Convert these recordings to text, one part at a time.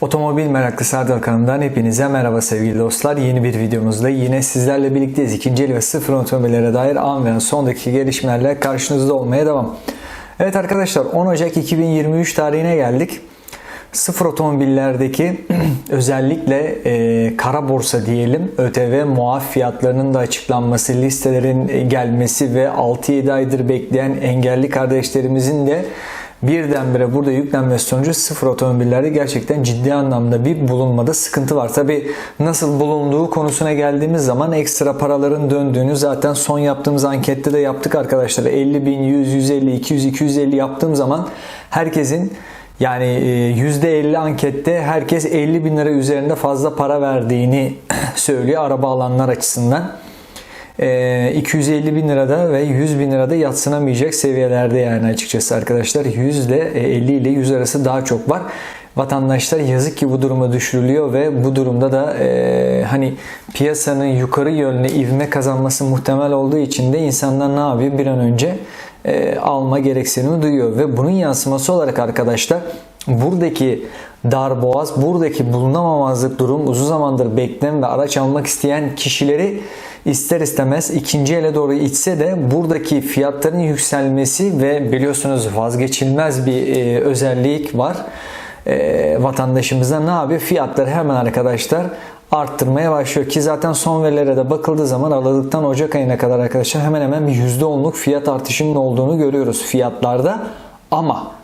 Otomobil meraklısı Erdal kanalından hepinize merhaba sevgili dostlar. Yeni bir videomuzda yine sizlerle birlikteyiz. İkinci el ve sıfır otomobillere dair an ve son dakika gelişmelerle karşınızda olmaya devam. Evet arkadaşlar 10 Ocak 2023 tarihine geldik. Sıfır otomobillerdeki özellikle e, kara borsa diyelim ÖTV muaf fiyatlarının da açıklanması, listelerin gelmesi ve 6-7 aydır bekleyen engelli kardeşlerimizin de birdenbire burada yüklenmesi sonucu sıfır otomobillerde gerçekten ciddi anlamda bir bulunmada sıkıntı var. Tabi nasıl bulunduğu konusuna geldiğimiz zaman ekstra paraların döndüğünü zaten son yaptığımız ankette de yaptık arkadaşlar. 50 bin, 100, 150, 200, 250 yaptığım zaman herkesin yani %50 ankette herkes 50 bin lira üzerinde fazla para verdiğini söylüyor araba alanlar açısından. 250 bin lirada ve 100 bin lirada yatsınamayacak seviyelerde yani açıkçası arkadaşlar. 100 ile 50 ile 100 arası daha çok var. Vatandaşlar yazık ki bu duruma düşürülüyor ve bu durumda da e, hani piyasanın yukarı yönlü ivme kazanması muhtemel olduğu için de insanlar ne yapıyor? Bir an önce e, alma gereksinimi duyuyor ve bunun yansıması olarak arkadaşlar buradaki darboğaz, buradaki bulunamamazlık durum uzun zamandır beklenen ve araç almak isteyen kişileri ister istemez ikinci ele doğru itse de buradaki fiyatların yükselmesi ve biliyorsunuz vazgeçilmez bir e, özellik var. E, vatandaşımızda ne yapıyor? Fiyatları hemen arkadaşlar arttırmaya başlıyor ki zaten son verilere de bakıldığı zaman Aralık'tan Ocak ayına kadar arkadaşlar hemen hemen bir %10'luk fiyat artışının olduğunu görüyoruz fiyatlarda ama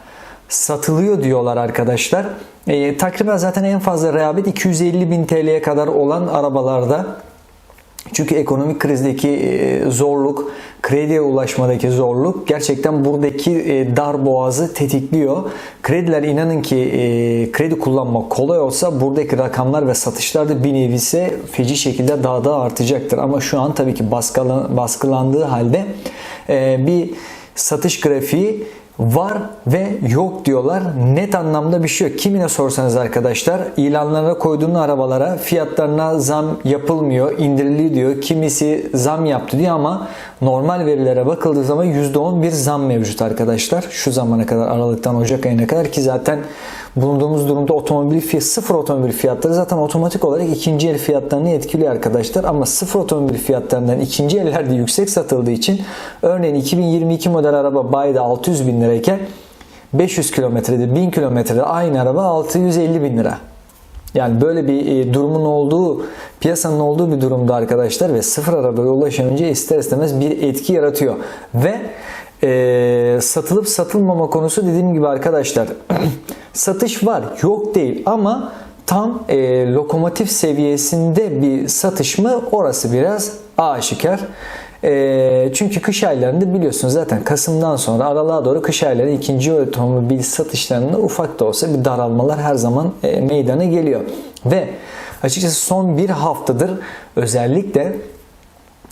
satılıyor diyorlar arkadaşlar. E, takriben zaten en fazla rehabet 250 bin TL'ye kadar olan arabalarda çünkü ekonomik krizdeki e, zorluk, krediye ulaşmadaki zorluk gerçekten buradaki e, dar boğazı tetikliyor. Krediler inanın ki e, kredi kullanmak kolay olsa buradaki rakamlar ve satışlar da bir nevise feci şekilde daha da artacaktır. Ama şu an tabii ki baskılandığı halde bir satış grafiği var ve yok diyorlar. Net anlamda bir şey yok. Kimine sorsanız arkadaşlar ilanlara koyduğun arabalara fiyatlarına zam yapılmıyor, indiriliyor diyor. Kimisi zam yaptı diyor ama normal verilere bakıldığı zaman %10 bir zam mevcut arkadaşlar. Şu zamana kadar Aralık'tan Ocak ayına kadar ki zaten bulunduğumuz durumda otomobil fiyat, sıfır otomobil fiyatları zaten otomatik olarak ikinci el fiyatlarını etkiliyor arkadaşlar. Ama sıfır otomobil fiyatlarından ikinci ellerde yüksek satıldığı için örneğin 2022 model araba bayda 600 bin lirayken 500 kilometrede 1000 kilometrede aynı araba 650 bin lira. Yani böyle bir e, durumun olduğu, piyasanın olduğu bir durumda arkadaşlar ve sıfır arabaya ulaşınca ister istemez bir etki yaratıyor. Ve e, satılıp satılmama konusu dediğim gibi arkadaşlar satış var yok değil ama tam e, lokomotif seviyesinde bir satış mı orası biraz aşikar. E, çünkü kış aylarında biliyorsunuz zaten Kasım'dan sonra aralığa doğru kış ayları ikinci otomobil satışlarında ufak da olsa bir daralmalar her zaman e, meydana geliyor. Ve açıkçası son bir haftadır özellikle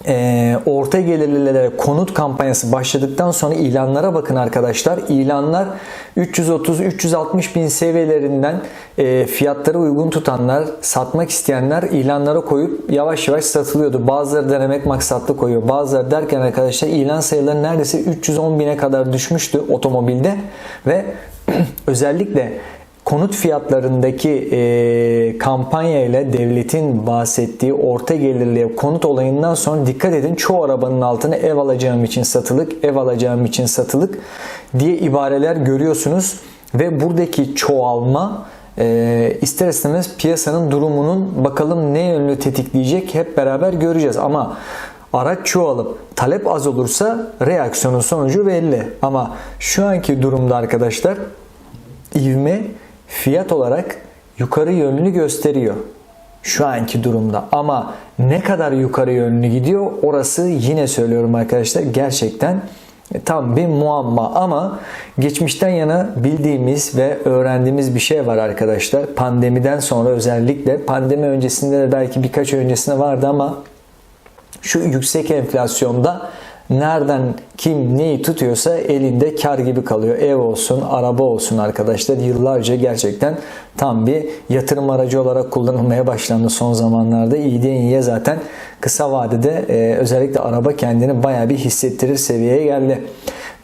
e, orta gelirlilere konut kampanyası başladıktan sonra ilanlara bakın arkadaşlar. İlanlar 330-360 bin seviyelerinden e, fiyatları uygun tutanlar, satmak isteyenler ilanlara koyup yavaş yavaş satılıyordu. Bazıları denemek maksatlı koyuyor. Bazıları derken arkadaşlar ilan sayıları neredeyse 310 bine kadar düşmüştü otomobilde ve özellikle konut fiyatlarındaki e, kampanya ile devletin bahsettiği orta gelirli konut olayından sonra dikkat edin çoğu arabanın altına ev alacağım için satılık, ev alacağım için satılık diye ibareler görüyorsunuz. Ve buradaki çoğalma e, ister istemez piyasanın durumunun bakalım ne yönlü tetikleyecek hep beraber göreceğiz. Ama araç çoğalıp talep az olursa reaksiyonun sonucu belli. Ama şu anki durumda arkadaşlar ivme fiyat olarak yukarı yönlü gösteriyor şu anki durumda. Ama ne kadar yukarı yönlü gidiyor orası yine söylüyorum arkadaşlar gerçekten tam bir muamma ama geçmişten yana bildiğimiz ve öğrendiğimiz bir şey var arkadaşlar. Pandemiden sonra özellikle pandemi öncesinde de belki birkaç öncesinde vardı ama şu yüksek enflasyonda nereden kim neyi tutuyorsa elinde kar gibi kalıyor. Ev olsun, araba olsun arkadaşlar. Yıllarca gerçekten tam bir yatırım aracı olarak kullanılmaya başlandı son zamanlarda. İyiden iyiye zaten kısa vadede e, özellikle araba kendini baya bir hissettirir seviyeye geldi.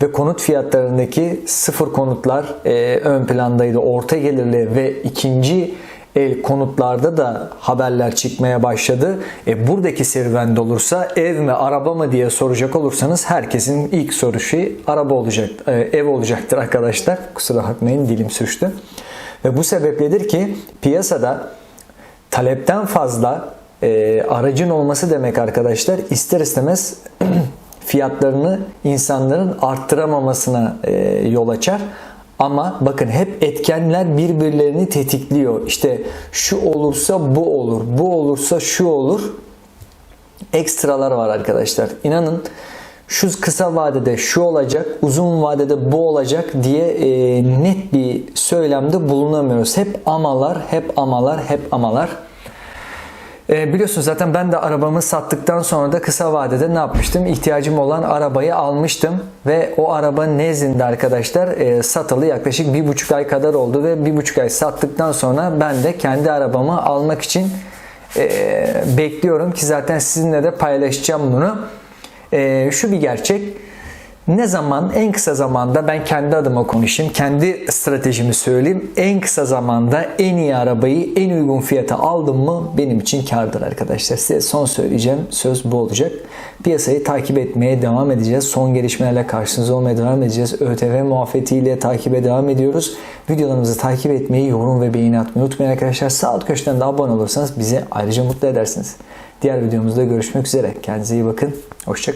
Ve konut fiyatlarındaki sıfır konutlar e, ön plandaydı. Orta gelirli ve ikinci el konutlarda da haberler çıkmaya başladı. E, buradaki serüvende olursa ev mi araba mı diye soracak olursanız herkesin ilk soruşu araba olacak, e, ev olacaktır arkadaşlar. Kusura bakmayın dilim sürçtü. Ve bu sebepledir ki piyasada talepten fazla e, aracın olması demek arkadaşlar ister istemez fiyatlarını insanların arttıramamasına e, yol açar. Ama bakın hep etkenler birbirlerini tetikliyor. İşte şu olursa bu olur, bu olursa şu olur. Ekstralar var arkadaşlar. İnanın şu kısa vadede şu olacak, uzun vadede bu olacak diye e, net bir söylemde bulunamıyoruz. Hep amalar, hep amalar, hep amalar. E, biliyorsunuz zaten ben de arabamı sattıktan sonra da kısa vadede ne yapmıştım? İhtiyacım olan arabayı almıştım ve o araba nezdinde arkadaşlar e, satılı yaklaşık bir buçuk ay kadar oldu ve bir buçuk ay sattıktan sonra ben de kendi arabamı almak için e, bekliyorum ki zaten sizinle de paylaşacağım bunu. E, şu bir gerçek. Ne zaman en kısa zamanda ben kendi adıma konuşayım. Kendi stratejimi söyleyeyim. En kısa zamanda en iyi arabayı en uygun fiyata aldım mı benim için kardır arkadaşlar. Size son söyleyeceğim söz bu olacak. Piyasayı takip etmeye devam edeceğiz. Son gelişmelerle karşınızda olmaya devam edeceğiz. ÖTV muafiyetiyle takibe devam ediyoruz. Videolarımızı takip etmeyi, yorum ve beğeni atmayı unutmayın arkadaşlar. Sağ alt köşeden de abone olursanız bizi ayrıca mutlu edersiniz. Diğer videomuzda görüşmek üzere. Kendinize iyi bakın. Hoşçakalın.